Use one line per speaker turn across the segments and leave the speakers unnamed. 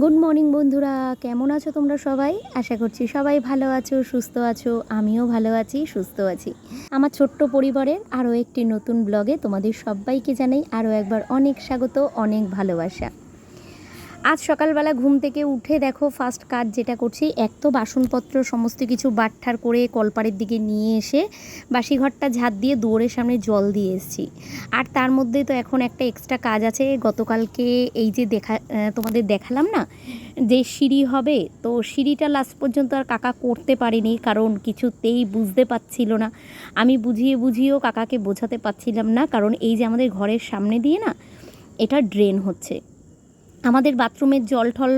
Good morning বন্ধুরা। কেমন আছো তোমরা সবাই? আশা করছি সবাই ভালো আছো, সুস্থ আছো। আমিও ভালো আছি, সুস্থ আছি। আমার ছোট্ট পরিবারের আরও একটি নতুন ব্লগে তোমাদের সবাইকে জানাই আরও একবার অনেক স্বাগত, অনেক ভালোবাসা। আজ সকালবেলা ঘুম থেকে উঠে দেখো ফার্স্ট কাজ যেটা করছি, এক তো বাসনপত্র, সমস্ত কিছু বাটঠার করে কলপাড়ের দিকে নিয়ে এসে বাসি ঘরটা ঝাঁট দিয়ে দুয়ারের সামনে জল দিয়ে এসেছি। আর তার মধ্যে তো এখন একটা এক্সট্রা কাজ আছে, গতকালকে এই যে দেখা তোমাদের দেখালাম না, যে সিঁড়ি হবে, তো সিঁড়িটা লাস্ট পর্যন্ত আর কাকা করতে পারেনি, কারণ কিছুতেই বুঝতে পারছিল না। আমি বুঝিয়ে বুঝিয়েও কাকাকে বোঝাতে পারছিলাম না, কারণ এই যে আমাদের ঘরের সামনে দিয়ে না, এটা ড্রেন হচ্ছে। আমাদের বাথরুমের জল ঠল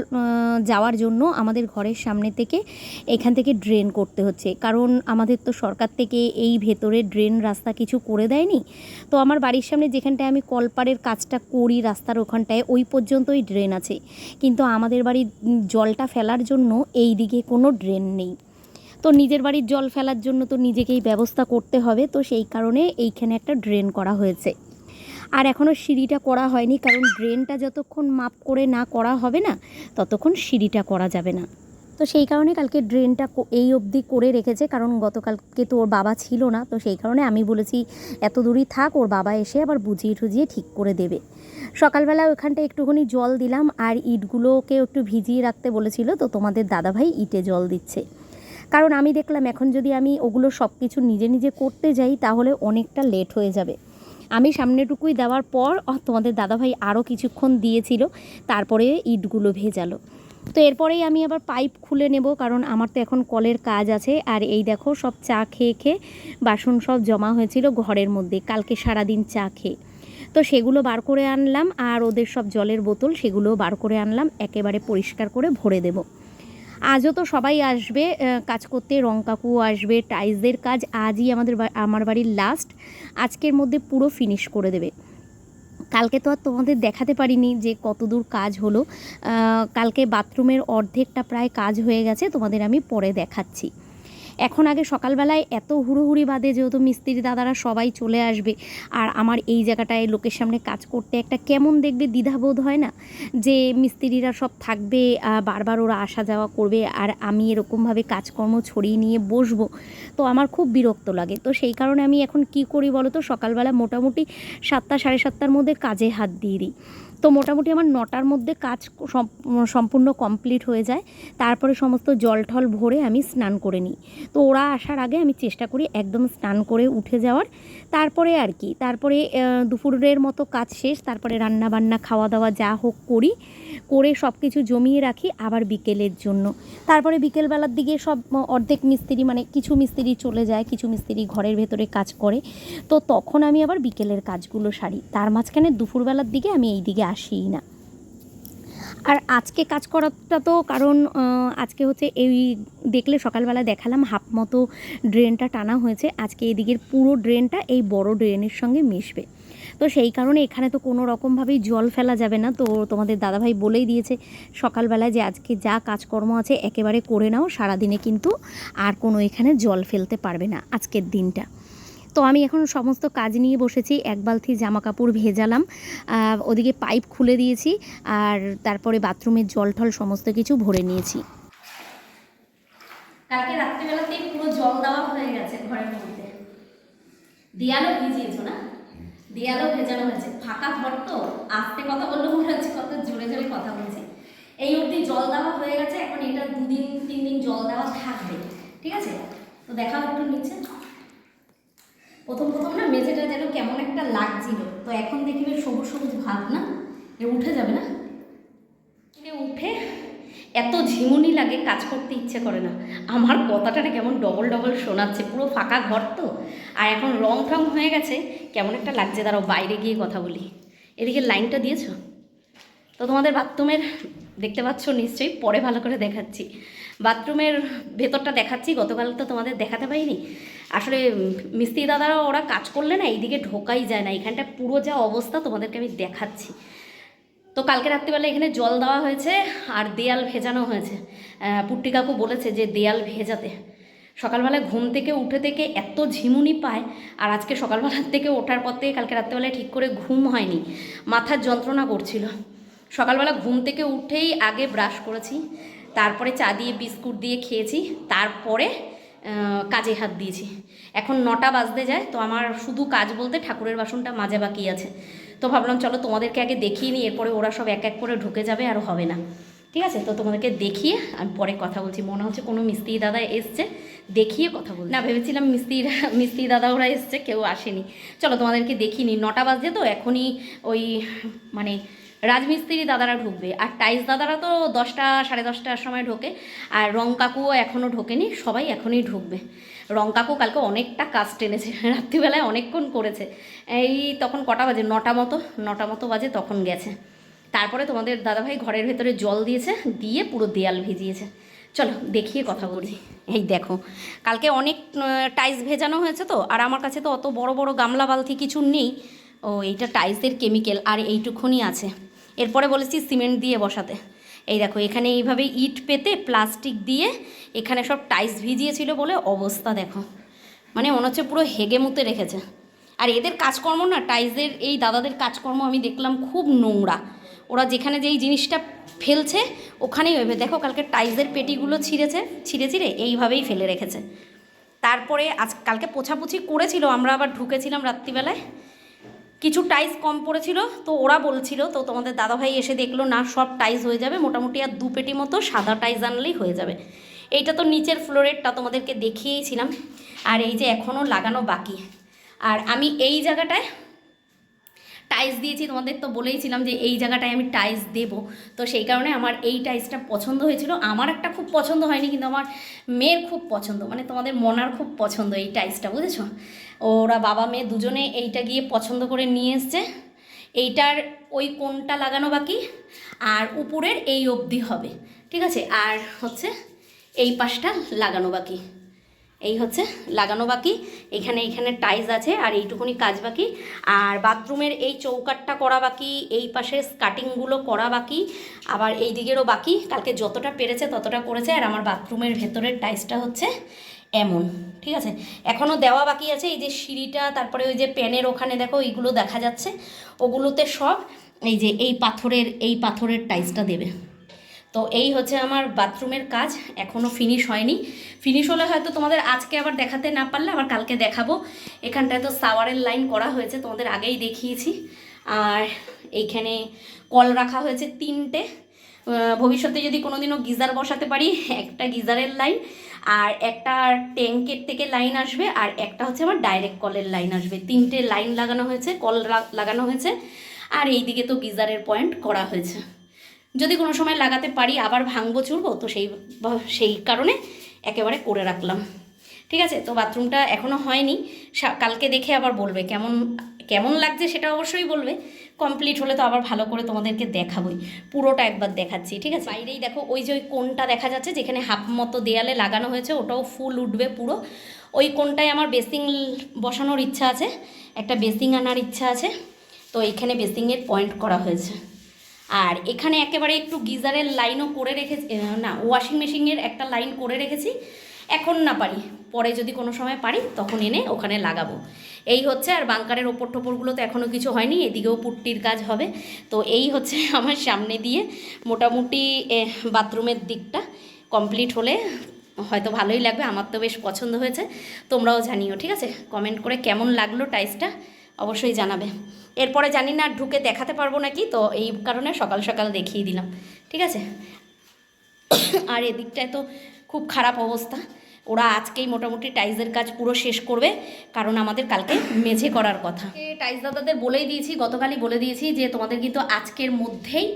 যাওয়ার জন্য আমাদের ঘরের সামনে থেকে এখান থেকে ড্রেন করতে হচ্ছে। কারণ আমাদের তো সরকার থেকে এই ভেতরে ড্রেন রাস্তা কিছু করে দেয়নি। তো আমার বাড়ির সামনে যেখানটায় আমি কলপাড়ের কাজটা করি রাস্তার ওখানটায়, ওই পর্যন্তই ড্রেন আছে। কিন্তু আমাদের বাড়ির জলটা ফেলার জন্য এই দিকে কোনো ড্রেন নেই। তো নিজের বাড়ির জল ফেলার জন্য তো নিজেকেই ব্যবস্থা করতে হবে। তো সেই কারণে এইখানে একটা ড্রেন করা হয়েছে। আর এখনও সিঁড়িটা করা হয়নি, কারণ ড্রেনটা যতক্ষণ মাপ করে না করা হবে না, ততক্ষণ সিঁড়িটা করা যাবে না। তো সেই কারণে কালকে ড্রেনটা এই অবধি করে রেখেছে, কারণ গতকালকে তো ওর বাবা ছিল না, তো সেই কারণে আমি বলেছি এত দূরই থাক, ওর বাবা এসে আবার বুঝিয়ে টুজিয়ে ঠিক করে দেবে। সকালবেলা ওখানটা একটুখানি জল দিলাম, আর ইটগুলোকে একটু ভিজিয়ে রাখতে বলেছিল, তো তোমাদের দাদাভাই ইটে জল দিচ্ছে। কারণ আমি দেখলাম এখন যদি আমি ওগুলো সব কিছু নিজে নিজে করতে যাই, তাহলে অনেকটা লেট হয়ে যাবে। আমি সামনেটুকুই দেওয়ার পর তোমাদের দাদাভাই আরও কিছুক্ষণ দিয়েছিল, তারপরে ইটগুলো ভেজালো। তো এরপরেই আমি আবার পাইপ খুলে নেব, কারণ আমার তো এখন কলের কাজ আছে। আর এই দেখো, সব চা খেয়ে খেয়ে বাসন সব জমা হয়েছিল ঘরের মধ্যে, কালকে সারাদিন চা খেয়ে। তো সেগুলো বার করে আনলাম, আর ওদের সব জলের বোতল সেগুলো বার করে আনলাম, একেবারে পরিষ্কার করে ভরে দেব। আজও তো সবাই আসবে কাজ করতে, রং কাকু আসবে, টাইলসদের কাজ আজই আমাদের আমার বাড়ির লাস্ট আজকের মধ্যে পুরো ফিনিশ করে দেবে। কালকে তো আর তোমাদের দেখাতে পারিনি যে কতদূর কাজ হলো। কালকে বাথরুমের অর্ধেকটা প্রায় কাজ হয়ে গেছে, তোমাদের আমি পরে দেখাচ্ছি। এখন আগে সকালবেলায় এত হুড়োহুড়ি বাদে যেহেতু মিস্ত্রি দাদারা সবাই চলে আসবে, আর আমার এই জায়গাটায় লোকের সামনে কাজ করতে একটা কেমন দেখবে দ্বিধাবোধ হয় না? যে মিস্ত্রিরা সব থাকবে বারবার ওরা আসা যাওয়া করবে, আর আমি এরকমভাবে কাজকর্ম ছড়িয়ে নিয়ে বসবো। তো আমার খুব বিরক্ত লাগে। তো সেই কারণে আমি এখন কি করি বলো তো? সকালবেলা মোটামুটি সাতটা সাড়ে সাতটার মধ্যে কাজে হাত দিয়ে দিই। তো মোটামুটি আমার নটার মধ্যে কাজ সম্পূর্ণ কমপ্লিট হয়ে যায়। তারপরে সমস্ত জল ঠল ভরে আমি স্নান করে নিই। তো ওরা আসার আগে আমি চেষ্টা করি একদম স্নান করে উঠে যাওয়ার। তারপরে আর কি, তারপরে দুপুরের মতো কাজ শেষ, তারপরে রান্না বান্না খাওয়া দাওয়া যা হোক করি। করে সব কিছু জমিয়ে রাখি আবার বিকেলের জন্য। তারপরে বিকেলবেলার দিকে সব অর্ধেক মিস্ত্রি মানে কিছু মিস্ত্রি চলে যায়, কিছু মিস্ত্রি ঘরের ভেতরে কাজ করে। তো তখন আমি আবার বিকেলের কাজগুলো সারি। তার মাঝখানে দুপুরবেলার দিকে আমি এই দিকে আসিই না। আর আজকে কাজ করাটা তো কারণ আজকে হচ্ছে এই দেখলে সকালবেলা দেখালাম হাফ মতো ড্রেনটা টানা হয়েছে। আজকে এদিকের পুরো ড্রেনটা এই বড় ড্রেনের সঙ্গে মিশবে। তো সেই কারণে এখানে তো কোনো রকমভাবেই জল ফেলা যাবে না। তো তোমাদের দাদাভাই বলেই দিয়েছে সকালবেলায় যে আজকে যা কাজকর্ম আছে একেবারে করে নাও, সারাদিনে কিন্তু আর কোনো এখানে জল ফেলতে পারবে না আজকের দিনটা। তো আমি এখন সমস্ত কাজ নিয়ে বসেছি, এক বালতি জামা কাপড় ভেজালাম ওদিকে পাইপ খুলে দিয়েছি, আর তারপরে বাথরুমের জল টল সমস্ত কিছু ভরে নিয়েছি। কালকে রাত্রিবেলাতেই পুরো জল দেওয়া হয়ে গেছে ঘরের মধ্যে। দেয়ালও ভিজিয়েছো না? দেয়ালও ভেজানো হয়েছে। ফাঁকা ঘর তো, আস্তে কথা বললে মনে হচ্ছে কত জোরে জোরে কথা বলছে। এই অবধি জল দেওয়া হয়ে গেছে, এখন এটা দুদিন তিন দিন জল দেওয়া থাকবে, ঠিক আছে? তো দেখাও একটু নিচে। প্রথম প্রথম না মেঝেটা যেন কেমন একটা লাগছিল। তো এখন দেখি সবুজ সবুজ ভাব, না? এ উঠে যাবে না? উঠে এত ঝিমুনি লাগে, কাজ করতে ইচ্ছে করে না। আমার কথাটা না কেমন ডবল ডবল শোনাচ্ছে, পুরো ফাঁকা ঘর তো। আর এখন রং টং হয়ে গেছে, কেমন একটা লাগছে, দাঁড়াও বাইরে গিয়ে কথা বলি। এদিকে লাইনটা দিয়েছ? তো তোমাদের বাথরুমের, দেখতে পাচ্ছ নিশ্চয়ই, পরে ভালো করে দেখাচ্ছি। বাথরুমের ভেতরটা দেখাচ্ছি, গতকাল তো তোমাদের দেখাতে পারিনি। আসলে মিস্ত্রি দাদারা ওরা কাজ করলে না, এইদিকে ঢোকাই যায় না এখানটা পুরো যা অবস্থা তোমাদেরকে আমি দেখাচ্ছি। তো কালকে রাত্রিবেলা এখানে জল দেওয়া হয়েছে আর দেয়াল ভেজানো হয়েছে। পুট্টি কাকু বলেছে যে দেয়াল ভেজাতে। সকালবেলায় ঘুম থেকে উঠে থেকে এত ঝিমুনি পায় আর আজকে সকালবেলার থেকে ওঠার পর থেকে কালকে রাত্রিবেলায় ঠিক করে ঘুম হয়নি, মাথার যন্ত্রণা করছিল।
সকালবেলা ঘুম থেকে উঠেই আগে ব্রাশ করেছি, তারপরে চা দিয়ে বিস্কুট দিয়ে খেয়েছি, তারপরে কাজে হাত দিয়েছি। এখন নটা বাজতে যায়, তো আমার শুধু কাজ বলতে ঠাকুরের বাসনটা মাজা বাকি আছে। তো ভাবলাম, চলো তোমাদেরকে আগে দেখিয়ে নিই, এরপরে ওরা সব এক এক করে ঢুকে যাবে, আর হবে না। ঠিক আছে? তো তোমাদেরকে দেখিয়ে আমি পরে কথা বলছি। মনে হচ্ছে কোনো মিস্ত্রি দাদা এসছে, দেখিয়ে কথা বল না, ভেবেছিলাম মিস্ত্রিরা মিস্ত্রি দাদা ওরা এসছে, কেউ আসেনি। চলো তোমাদেরকে দেখিনি নটা বাজে তো, এখনই ওই মানে রাজমিস্ত্রি দাদারা ঢুকবে। আর টাইলস দাদারা তো দশটা, সাড়ে দশটার সময় ঢোকে। আর রং কাকুও এখনও ঢোকেনি, সবাই এখনই ঢুকবে। রং কাকু কালকে অনেকটা কাজ টেনেছে, রাত্রিবেলায় অনেকক্ষণ করেছে। এই তখন কটা বাজে? নটা মতো নটা মতো বাজে তখন গেছে। তারপরে তোমাদের দাদাভাই ঘরের ভেতরে জল দিয়েছে, দিয়ে পুরো দেয়াল ভিজিয়েছে। চলো, দেখিয়ে কথা বলি। এই দেখো, কালকে অনেক টাইস ভেজানো হয়েছে তো, আর আমার কাছে তো অত বড় বড় গামলা বালতি কিছু নেই। ও, এইটা টাইলসের কেমিক্যাল আর এইটুকুনি আছে। এরপরে বলেছি সিমেন্ট দিয়ে বসাতে। এই দেখো, এখানে এইভাবে ইট পেতে প্লাস্টিক দিয়ে এখানে সব টাইলস ভিজিয়েছিল বলে অবস্থা দেখো। মানে মনে হচ্ছে পুরো হেগে মুতে রেখেছে। আর এদের কাজকর্ম না, টাইলসের এই দাদাদের কাজকর্ম আমি দেখলাম খুব নোংরা। ওরা যেখানে যেই জিনিসটা ফেলছে, ওখানেই ওইভাবে। দেখো, কালকে টাইলসের পেটিগুলো ছিঁড়েছে, ছিঁড়ে ছিঁড়ে এইভাবেই ফেলে রেখেছে। তারপরে আজ, কালকে পোছাপুছি করেছিল, আমরা আবার ঢুকেছিলাম রাত্রিবেলায়। কিছু টাইস কম পড়েছিল, তো ওরা বলছিল, তো তোমাদের দাদাভাই এসে দেখল, না, সব টাইস হয়ে যাবে, মোটামুটি আর দু পেটি মতো সাদা টাইস আনলেই হয়ে যাবে। এইটা তো নিচের ফ্লোরেরটা তোমাদেরকে দেখিয়েইছিলাম আর এই যে এখনও লাগানো বাকি। আর আমি এই জায়গাটায় টাইলস দিয়েছি, তোমাদের তো বলেইছিলাম যে এই জায়গাটায় আমি টাইলস দেবো। তো সেই কারণে আমার এই টাইলসটা পছন্দ হয়েছিল। আমার একটা খুব পছন্দ হয়নি, কিন্তু আমার মেয়ের খুব পছন্দ। মানে তোমাদের মনার খুব পছন্দ এই টাইলসটা বুঝেছ? ওরা বাবা মেয়ে দুজনে এইটা গিয়ে পছন্দ করে নিয়ে এসছে। এইটার ওই কোনটা লাগানো বাকি? আর উপরের এই অবধি হবে। ঠিক আছে? আর হচ্ছে এই পাশটা লাগানো বাকি। এই হচ্ছে লাগানো বাকি। এখানে এখানে টাইলস আছে আর এইটুকুনি কাজ বাকি। আর বাথরুমের এই চৌকাটটা করা বাকি, এই পাশের স্কাটিংগুলো করা বাকি। আবার এই দিকেরও বাকি। কালকে যতটা পেরেছে ততটা করেছে আর আমার বাথরুমের ভেতরের টাইলসটা হচ্ছে এমন। ঠিক আছে? এখনও দেওয়া বাকি আছে। এই যে সিঁড়িটা, তারপরে ওই যে প্যানের ওখানে দেখো, এইগুলো দেখা যাচ্ছে। ওগুলোতে সব এই যে এই পাথরের এই পাথরের টাইলসটা দেবে। তো এই হচ্ছে আমার বাথরুমের কাজ এখনও ফিনিশ হয়নি। ফিনিশ হলে হয়তো তোমাদের আজকে আবার দেখাতে না পারলে আবার কালকে দেখাবো। এখানটায় তো সাওয়ারের লাইন করা হয়েছে, তোমাদের আগেই দেখিয়েছি। আর এইখানে কল রাখা হয়েছে তিনটে। ভবিষ্যতে যদি কোনোদিনও গিজার বসাতে পারি, একটা গিজারের লাইন আর একটা ট্যাঙ্কের থেকে লাইন আসবে, আর একটা হচ্ছে আমার ডাইরেক্ট কলের লাইন আসবে। তিনটে লাইন লাগানো হয়েছে, কল লাগানো হয়েছে। আর এইদিকে তো গিজারের পয়েন্ট করা হয়েছে। যদি কোনো সময় লাগাতে পারি, আবার ভাঙবো, চুরবো, তো সেই সেই কারণে একেবারে করে রাখলাম। ঠিক আছে? তো বাথরুমটা এখনও হয়নি। কালকে দেখে আবার বলবে কেমন কেমন লাগছে সেটা অবশ্যই বলবে। কমপ্লিট হলে তো আবার ভালো করে তোমাদেরকে দেখাবোই। পুরোটা একবার দেখাচ্ছি, ঠিক আছে? বাইরেই দেখো, ওই যে ওই কোনটা দেখা যাচ্ছে, যেখানে হাফ মতো দেয়ালে লাগানো হয়েছে, ওটাও ফুল উঠবে পুরো। ওই কোনটায় আমার বেসিং বসানোর ইচ্ছা আছে, একটা বেসিং আনার ইচ্ছা আছে। তো এইখানে বেসিংয়ের পয়েন্ট করা হয়েছে। আর এখানে একেবারে একটু গিজারের লাইনও করে রেখেছি না ওয়াশিং মেশিনের একটা লাইন করে রেখেছি। এখন না পারি, পরে যদি কোনো সময় পারি, তখন এনে ওখানে লাগাবো। এই হচ্ছে, আর বাংকারের ওপর টোপরগুলো তো এখনও কিছু হয়নি, এদিকেও পুট্টির কাজ হবে। তো এই হচ্ছে আমার সামনে দিয়ে মোটামুটি বাথরুমের দিকটা কমপ্লিট হলে হয়তো ভালোই লাগবে, আমার তো বেশ পছন্দ হয়েছে। তোমরাও জানিও, ঠিক আছে? কমেন্ট করে কেমন লাগল টাইসটা অবশ্যই জানাবে। এরপরে জানি না ঢুকে দেখাতে পারব নাকি, তো এই কারণে সকাল সকাল দেখিয়ে দিলাম। ঠিক আছে? আর এদিকটায় তো খুব খারাপ অবস্থা। ওরা আজকেই মোটামুটি টাইলসের কাজ পুরো শেষ করবে, কারণ আমাদের কালকে মেঝে করার কথা। টাইলস দাদাদের বলেই দিয়েছি, গতকালই বলে দিয়েছি যে তোমাদের কিন্তু আজকের মধ্যেই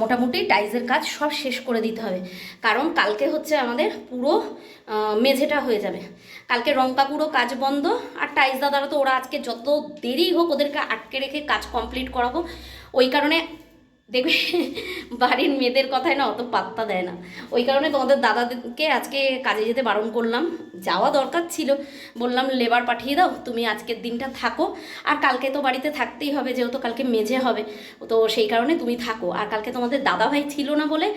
মোটামুটি টাইলসের কাজ সব শেষ করে দিতে হবে। কারণ কালকে হচ্ছে আমাদের পুরো মেঝেটা হয়ে যাবে। কালকে রং কাকুরও কাজ বন্ধ, আর টাইলস দাদারা তো ওরা আজকে যত দেরি হোক ওদেরকে আটকে রেখে কাজ কমপ্লিট করাবো। ওই কারণে দেখবে বাড়ির মেয়েদের কথায় না অত পাত্তা দেয় না। ওই কারণে তোমাদের দাদাকে আজকে কাজে যেতে বারণ করলাম। যাওয়া দরকার ছিল। বললাম, লেবার পাঠিয়ে দাও, তুমি আজকের দিনটা থাকো। আর কালকে তো বাড়িতে থাকতেই হবে, যেহেতু কালকে মেঝে হবে। তো সেই কারণে তুমি থাকো। আর কালকে তোমাদের দাদাভাই ছিল না বলে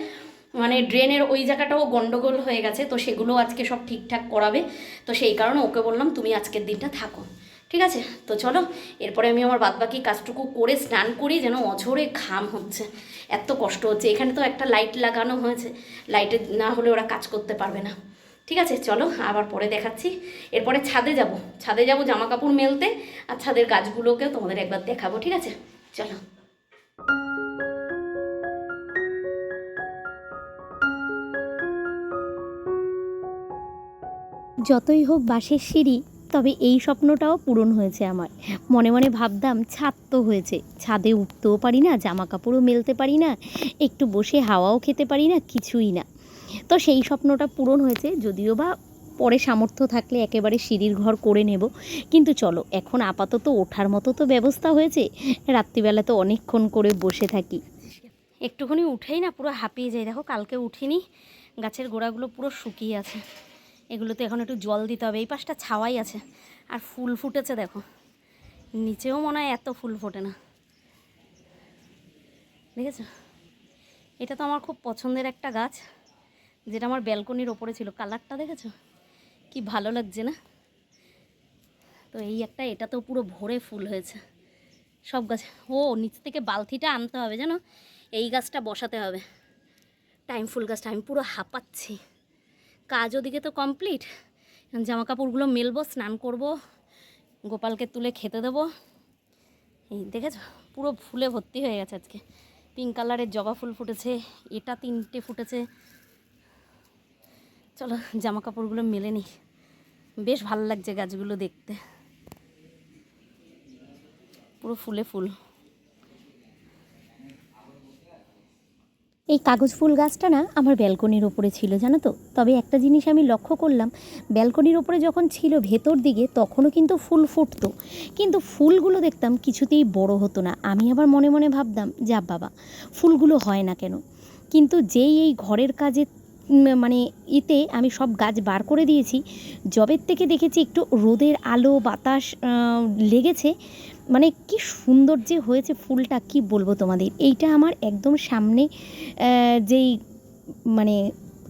মানে ড্রেনের ওই জায়গাটাও গন্ডগোল হয়ে গেছে। তো সেগুলো আজকে সব ঠিকঠাক করাবে। তো সেই কারণে ওকে বললাম, তুমি আজকের দিনটা থাকো। ঠিক আছে? তো চলো, এরপরে আমি আমার বাদবাকি কাজটুকু করে স্নান করি যেন অঝরে ঘাম হচ্ছে। এত কষ্ট হচ্ছে। এখানে তো একটা লাইট লাগানো হয়েছে। লাইটে না হলে ওরা কাজ করতে পারবে না। ঠিক আছে? চলো, আবার পরে দেখাচ্ছি। এরপরে ছাদে যাব। ছাদে যাব জামা কাপড় মেলতে আর ছাদের গাছগুলোকেও তোমাদের একবার দেখাবো। ঠিক আছে? চলো।
যতই হোক বাঁশের সিঁড়ি তবে এই স্বপ্নটাও পূরণ হয়েছে আমার। মনে মনে ভাবতাম, ছাদ তো হয়েছে। ছাদে উঠতেও পারি না জামা কাপড়ও মেলতে পারি না, একটু বসে হাওয়াও খেতে পারি না, কিছুই না। তো সেই স্বপ্নটা পূরণ হয়েছে, যদিও বা পরে সামর্থ্য থাকলে একেবারে সিঁড়ির ঘর করে নেব। কিন্তু চলো, এখন আপাতত ওঠার মতো তো ব্যবস্থা হয়েছে। রাত্রিবেলা তো অনেকক্ষণ করে বসে থাকি।
একটুখানি উঠেই না, পুরো হাঁপিয়ে যাই। দেখো, কালকে উঠিনি, গাছের গোড়াগুলো পুরো শুকিয়ে আছে। এগুলোতে এখন একটু জল দিতে হবে। এই পাশটা ছাওয়াই আছে। আর ফুল ফুটেছে, দেখো। নিচেও মনে হয় এত ফুল ফোটে না। দেখেছ? এটা তো আমার খুব পছন্দের একটা গাছ, যেটা আমার ব্যালকনির ওপরে ছিল। কালারটা দেখেছ? কি ভালো লাগছে না? তো এই একটা, এটা তো পুরো ভরে ফুল হয়েছে। সব গাছ। ও, নিচ থেকে বালতিটা আনতে হবে, জানো? এই গাছটা বসাতে হবে। টাইম ফুল গাছটা, আমি পুরো হাঁপাচ্ছি। কাজ ওদিকে তো কমপ্লিট। জামা কাপড়গুলো মেলবো, স্নান করব, গোপালকে তুলে খেতে দেবো। এই দেখেছ? পুরো ফুলে ভর্তি হয়ে গেছে আজকে। পিঙ্ক কালারের জবা ফুল ফুটেছে, এটা তিনটে ফুটেছে। চলো জামা কাপড়গুলো মেলে নিই। বেশ ভালো লাগছে গাছগুলো দেখতে। পুরো ফুলে ফুল।
এই কাগজ ফুল গাছটা না আমার ব্যালকনির ওপরে ছিল, জানো তো? তবে একটা জিনিস আমি লক্ষ্য করলাম, ব্যালকনির ওপরে যখন ছিল ভেতর দিকে, তখনও কিন্তু ফুল ফুটতো। কিন্তু ফুলগুলো দেখতাম কিছুতেই বড় হতো না। আমি আবার মনে মনে ভাবতাম, যা বাবা, ফুলগুলো হয় না কেন? কিন্তু যেই এই ঘরের কাজে মানে ইতে আমি সব গাছ বার করে দিয়েছি জবের থেকে দেখেছি একটু রোদের আলো, বাতাস লেগেছে মানে কি সুন্দর যে হয়েছে ফুলটা, কি বলব তোমাদের? এইটা আমার একদম সামনে যেই মানে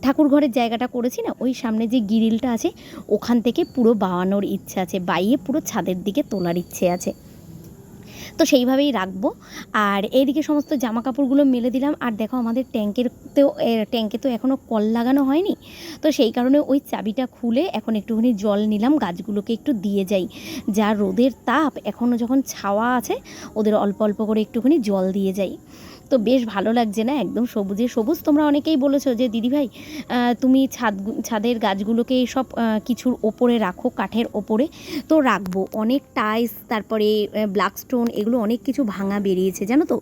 ঠাকুর ঘরের জায়গাটা করেছি না, ওই সামনে যে গিরিলটা আছে, ওখান থেকে পুরো বাওয়ানোর ইচ্ছা আছে, বাইয়ে পুরো ছাদের দিকে তোলার ইচ্ছে আছে। তো সেইভাবেই রাখব। আর এইদিকে সমস্ত জামা কাপড়গুলো মেলে দিলাম। আর দেখো আমাদের ট্যাঙ্কের তো ট্যাঙ্কে তো এখনও কল লাগানো হয়নি। তো সেই কারণে ওই চাবিটা খুলে এখন একটুখানি জল নিলাম, গাছগুলোকে একটু দিয়ে যাই। যা রোদের তাপ এখনও যখন ছাওয়া আছে, ওদের অল্প অল্প করে একটুখানি জল দিয়ে যাই। তো বেশ ভালো লাগছে না? একদম সবুজে সবুজ। তোমরা অনেকেই বলেছ যে দিদিভাই তুমি ছাদ ছাদের গাছগুলোকে সব কিছুর ওপরে রাখো, কাঠের ওপরে তো রাখব। অনেক টাইস তারপরে ব্ল্যাক স্টোন, এগুলো অনেক কিছু ভাঙা বেরিয়েছে, জানো তো?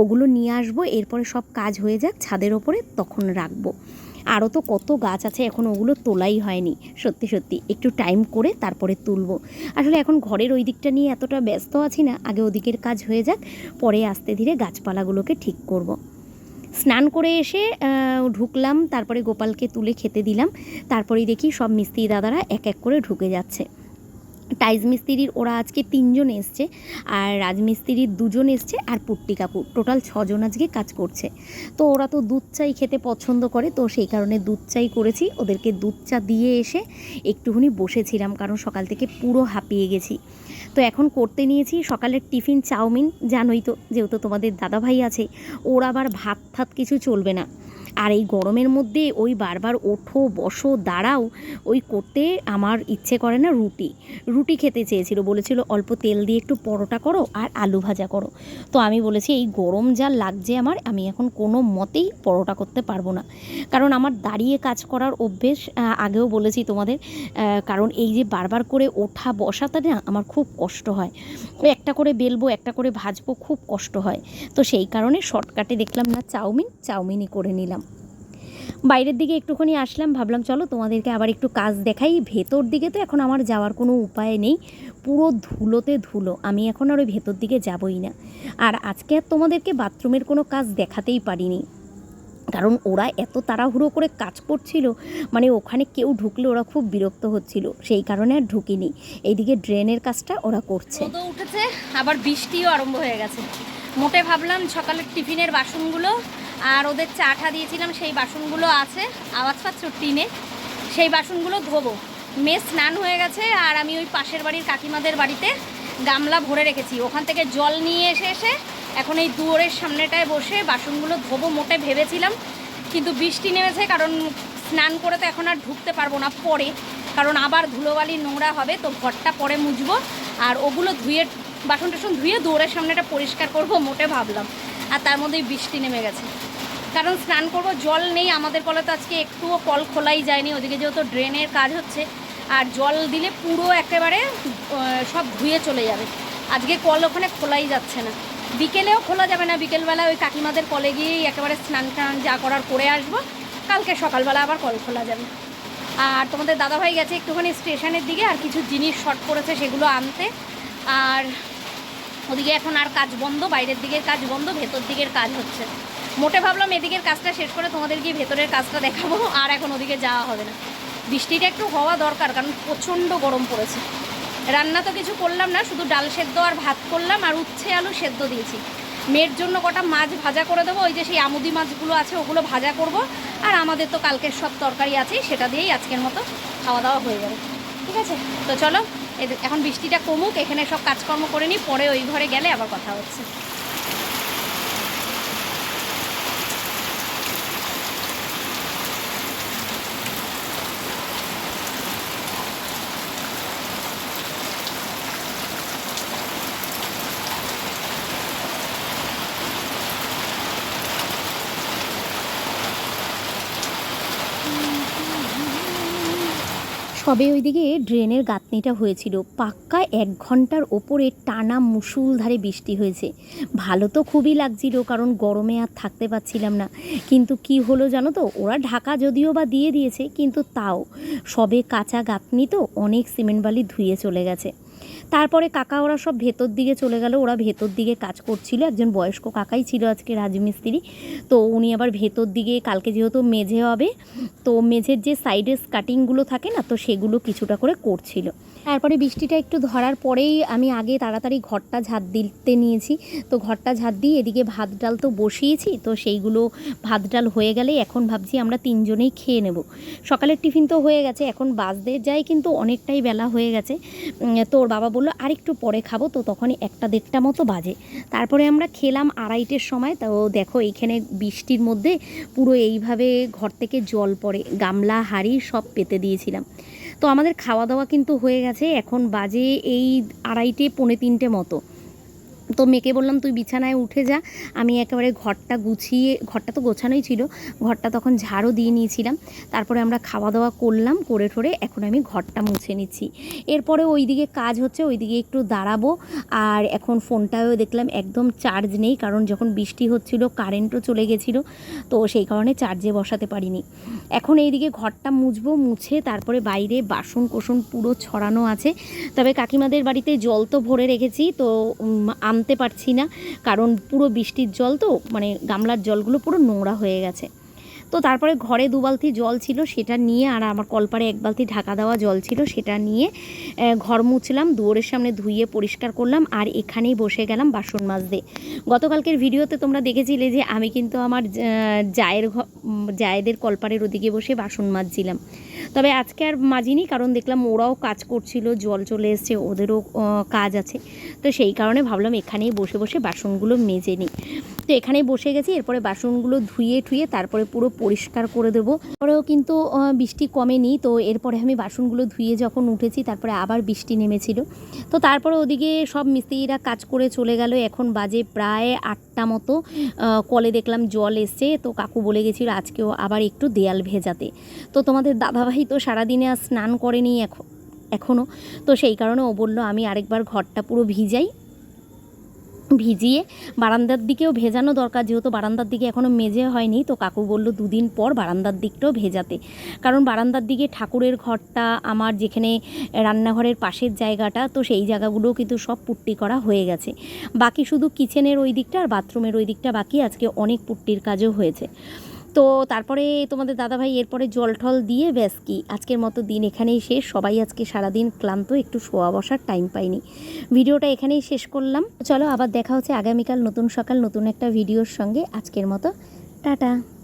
ওগুলো নিয়ে আসব, এরপরে সব কাজ হয়ে যাক, ছাদের ওপরে তখন রাখব। আরও তো কত গাছ আছে এখন ওগুলো তোলাই হয়নি। সত্যি সত্যি, একটু টাইম করে তারপরে তুলবো। আসলে এখন ঘরের ওই দিকটা নিয়ে এতটা ব্যস্ত আছি না, আগে ওদিকের কাজ হয়ে যাক, পরে আস্তে ধীরে গাছপালাগুলোকে ঠিক করব। স্নান করে এসে ঢুকলাম, তারপরে গোপালকে তুলে খেতে দিলাম। তারপরেই দেখি সব মিস্ত্রি দাদারা এক এক করে ঢুকে যাচ্ছে। টাইজ মিস্ত্রির ওরা আজকে তিনজন এসছে আর রাজমিস্ত্রির দুজন এসছে আর পুট্টি কাপুর টোটাল ছজন আজকে কাজ করছে। তো ওরা তো দুধ চাই খেতে পছন্দ করে, তো সেই কারণে দুধ চাই করেছি। ওদেরকে দুধ চা দিয়ে এসে একটুখানি বসেছিলাম, কারণ সকাল থেকে পুরো হাঁপিয়ে গেছি। তো এখন করতে নিয়েছি। সকালের টিফিন, চাউমিন, জানোই তো, যেহেতু তোমাদের দাদাভাই আছে, ওর আবার ভাত থাত কিছু চলবে না। আর এই গরমের মধ্যে ওই বারবার ওঠো, বসো, দাঁড়াও, ওই করতে আমার ইচ্ছে করে না রুটি। রুটি খেতে চেয়েছিল, বলেছিল অল্প তেল দিয়ে একটু পরোটা করো আর আলু ভাজা করো। তো আমি বলেছি, এই গরম যা লাগছে আমার, আমি এখন কোনো মতেই পরোটা করতে পারব না। কারণ আমার দাঁড়িয়ে কাজ করার অভ্যেস আগেও বলেছি তোমাদের কারণ এই যে বারবার করে ওঠা বসাতে না, আমার খুব কষ্ট হয়। ওই একটা করে বেলবো, একটা করে ভাজবো খুব কষ্ট হয়। তো সেই কারণে শর্টকাটে দেখলাম না, চাউমিন, চাউমিনই করে নিলাম। বাইরের দিকে একটুখানি আসলাম, ভাবলাম চলো তোমাদেরকে আবার একটু কাজ দেখাই। ভেতর দিকে তো এখন আমার যাওয়ার কোনো উপায় নেই। পুরো ধুলোতে ধুলো, আমি এখন আর ওই ভেতর দিকে যাবই না। আর আজকে আর তোমাদেরকে বাথরুমের কোনো কাজ দেখাতেই পারিনি। কারণ ওরা এত তাড়াহুড়ো করে কাজ করছিল মানে ওখানে কেউ ঢুকলে ওরা খুব বিরক্ত হচ্ছিল, সেই কারণে আর ঢুকিনি। এইদিকে ড্রেনের কাজটা ওরা করছে।
উঠেছে, আবার বৃষ্টিও আরম্ভ হয়ে গেছে। মোটে ভাবলাম সকালের টিফিনের বাসনগুলো আর ওদের চাটা দিয়েছিলাম, সেই বাসনগুলো আছে, আওয়াজ পাচ্ছ টিনে? সেই বাসনগুলো ধোবো। মেয়ে স্নান হয়ে গেছে আর আমি ওই পাশের বাড়ির কাকিমাদের বাড়িতে গামলা ভরে রেখেছি। ওখান থেকে জল নিয়ে এসে এসে এখন এই দুয়ারের সামনেটায় বসে বাসনগুলো ধোবো মোটে ভেবেছিলাম, কিন্তু বৃষ্টি নেমেছে, কারণ স্নান করে তো এখন আর ঢুকতে পারব না পরে, কারণ আবার ধুলোবালি নোংরা হবে, তো ঘরটা পরে মুছবো। আর ওগুলো ধুয়ে, বাসন টাসন ধুয়ে দুয়ারের সামনেটা পরিষ্কার করব মোটে ভাবলাম। আর তার মধ্যেই বৃষ্টি নেমে গেছে। কারণ স্নান করব, জল নেই, আমাদের কলে তো আজকে একটুও কল খোলাই যায়নি, ওদিকে যেহেতু ড্রেনের কাজ হচ্ছে, আর জল দিলে পুরো একেবারে সব ধুয়ে চলে যাবে। আজকে কল ওখানে খোলাই যাচ্ছে না। বিকেলেও খোলা যাবে না, বিকেলবেলা ওই কাকিমাদের কলে গিয়েই একেবারে স্নান টান যা করার করে আসব। কালকে সকালবেলা আবার কল খোলা যাবে। আর তোমাদের দাদাভাই গেছে একটুখানি স্টেশনের দিকে, আর কিছু জিনিস শর্ট করেছে সেগুলো আনতে। আর ওদিকে এখন আর কাজ বন্ধ, বাইরের দিকের কাজ বন্ধ, ভেতর দিকের কাজ হচ্ছে। মোটে ভাবলাম এদিকের কাজটা শেষ করে তোমাদের গিয়ে ভেতরের কাজটা দেখাবো, আর এখন ওদিকে যাওয়া হবে না। বৃষ্টিটা একটু হওয়া দরকার, কারণ প্রচণ্ড গরম পড়েছে। রান্না তো কিছু করলাম না, শুধু ডাল সেদ্ধ আর ভাত করলাম আর উচ্ছে আলু সেদ্ধ দিয়েছি। মেয়ের জন্য কটা মাছ ভাজা করে দেবো, ওই যে সেই আমুদি মাছগুলো আছে, ওগুলো ভাজা করব। আর আমাদের তো কালকের সব তরকারি আছেই, সেটা দিয়েই আজকের মতো খাওয়া দাওয়া হয়ে যাবে ঠিক আছে? তো চলো এখন বৃষ্টিটা কমুক, এখানে সব কাজকর্ম করে নিই, পরে ওই ঘরে গেলে আবার কথা হচ্ছে।
সবে ওইদিকে ড্রেনের গাঁথনিটা হয়েছিল। পাক্কা এক ঘণ্টার ওপরে টানা মুসুলধারে বৃষ্টি হয়েছে। ভালো তো খুবই লাগছিল, কারণ গরমে আর থাকতে পারছিলাম না। কিন্তু কি হলো জানো তো, ওরা ঢাকা যদিও বা দিয়ে দিয়েছে, কিন্তু তাও। সবে কাঁচা গাঁথনি তো অনেক সিমেন্ট বালি ধুয়ে চলে গেছে। তারপরে কাকা ওরা সব ভেতর দিকে চলে গেল, ওরা ভেতর দিকে কাজ করছিল, একজন বয়স্ক কাকাই ছিল আজকে রাজমিস্ত্রি। তো উনি আবার ভেতর দিকে, কালকে যেহেতু মেঝে হবে, তো মেঝের যে সাইডের কাটিংগুলো থাকে না, তো সেগুলো কিছুটা করে করছিল। তারপরে বৃষ্টিটা একটু ধরার পরেই আমি আগে তাড়াতাড়ি ঘরটা ঝাঁট দিতে নিয়েছি। তো ঘরটা ঝাঁট দিয়ে এদিকে ভাত ডাল তো বসিয়েছি তো সেইগুলো ভাত ডাল হয়ে গেলে এখন ভাবছি আমরা তিনজনেই খেয়ে নেব। সকালের টিফিন তো হয়ে গেছে এখন বাসদের যায় কিন্তু অনেকটাই বেলা হয়ে গেছে। উম, তো ওর বাবা বলল আরেকটু পরে খাব। তো তখনই একটা দেড়টা মতো বাজে। তারপরে আমরা খেলাম আড়াইটের সময়। তো দেখো এইখানে বৃষ্টির মধ্যে পুরো এইভাবে ঘর থেকে জল পড়ে গামলা হাঁড়ি সব পেতে দিয়েছিলাম। তো আমাদের খাওয়া দাওয়া কিন্তু হয়ে গেছে। এখন বাজে এই আড়াইটে পৌনে তিনটে মতো। তো মেয়েকে বললাম তুই বিছানায় উঠে যা। আমি একেবারে ঘরটা গুছিয়ে ঘরটা তো গোছানোই ছিল ঘরটা তখন ঝাড়ও দিয়ে নিয়েছিলাম। তারপরে আমরা খাওয়া দাওয়া করলাম করে ঠরে এখন আমি ঘরটা মুছে নিচ্ছি। এরপরে ওইদিকে কাজ হচ্ছে ওইদিকে একটু দাঁড়াবো। আর এখন ফোনটাও দেখলাম একদম চার্জ নেই কারণ যখন বৃষ্টি হচ্ছিল কারেন্টও চলে গেছিল তো সেই কারণে চার্জে বসাতে পারিনি। এখন এইদিকে ঘরটা মুছবো মুছে তারপরে বাইরে বাসন কোসন পুরো ছড়ানো আছে। তবে কাকিমাদের বাড়িতে জল তো ভরে রেখেছি তো উম, আনতে পারছি না। কারণ পুরো বৃষ্টির জল তো মানে গামলার জলগুলো পুরো নোংরা হয়ে গেছে। তো তারপরে ঘরে দু বালতি জল ছিল সেটা নিয়ে আর আমার কলপারে এক বালতি ঢাকা দেওয়া জল ছিল সেটা নিয়ে ঘর মুছলাম দুয়ারের সামনে ধুইয়ে পরিষ্কার করলাম আর এখানেই বসে গেলাম বাসন মাজতে। গতকালকের ভিডিওতে তোমরা দেখেছিলে যে আমি কিন্তু আমার জায়ের ঘ- উম, জায়েদের কলপারের ওদিকে বসে বাসন মাজছিলাম। তবে আজকে আর মাজিনি কারণ দেখলাম ওরাও কাজ করছিল জল চলে এসছে ওদেরও কাজ আছে। তো সেই কারণে ভাবলাম এখানেই বসে বসে বাসনগুলো মেজে নিই। তো এখানেই বসে গেছি এরপরে বাসনগুলো ধুয়ে ঠুয়ে তারপরে পুরো পরিষ্কার করে দেবো। পরেও কিন্তু বৃষ্টি কমেনি। তো এরপরে আমি বাসনগুলো ধুয়ে যখন উঠেছি, তারপরে আবার বৃষ্টি নেমেছিল। তো তারপরে ওদিকে সব মিস্ত্রিরা কাজ করে চলে গেল। এখন বাজে প্রায় আটটা মতো। কলে দেখলাম জল এসছে। তো কাকু বলে গেছিল, আজকেও আবার একটু দেয়াল ভেজাতে। তো তোমাদের দাদাভাই তো সারাদিনে আর স্নান করেনি এখন। এখনও তো সেই কারণে ও বলল, আমি আরেকবার ঘরটা পুরো ভিজাই। ভিজিয়ে বারান্দার দিকেও ভেজানো দরকার, যেহেতু বারান্দার দিকে এখনও মেজে হয়নি, তো কাকু বলল দুদিন পর বারান্দার দিকটাও ভেজাতে। কারণ বারান্দার দিকে ঠাকুরের ঘরটা, আমার যেখানে রান্নাঘরের পাশের জায়গাটা, তো সেই জায়গাগুলোও কিন্তু সব পুট্টি করা হয়ে গেছে। বাকি শুধু কিচেনের ওই দিকটা আর বাথরুমের ওই দিকটা বাকি, আজকে অনেক পুট্টির কাজও হয়েছে। তো তারপরে তোমাদের দাদাভাই এরপরে জল টল দিয়ে ব্যাস কি, আজকের মতো দিন এখানেই শেষ। সবাই আজকে সারাদিন ক্লান্ত, একটু শোয়া বসার টাইম পাইনি। ভিডিওটা এখানেই শেষ করলাম। চলো আবার দেখা হচ্ছে আগামীকাল নতুন সকাল, নতুন একটা ভিডিওর সঙ্গে। আজকের মতো, টাটা।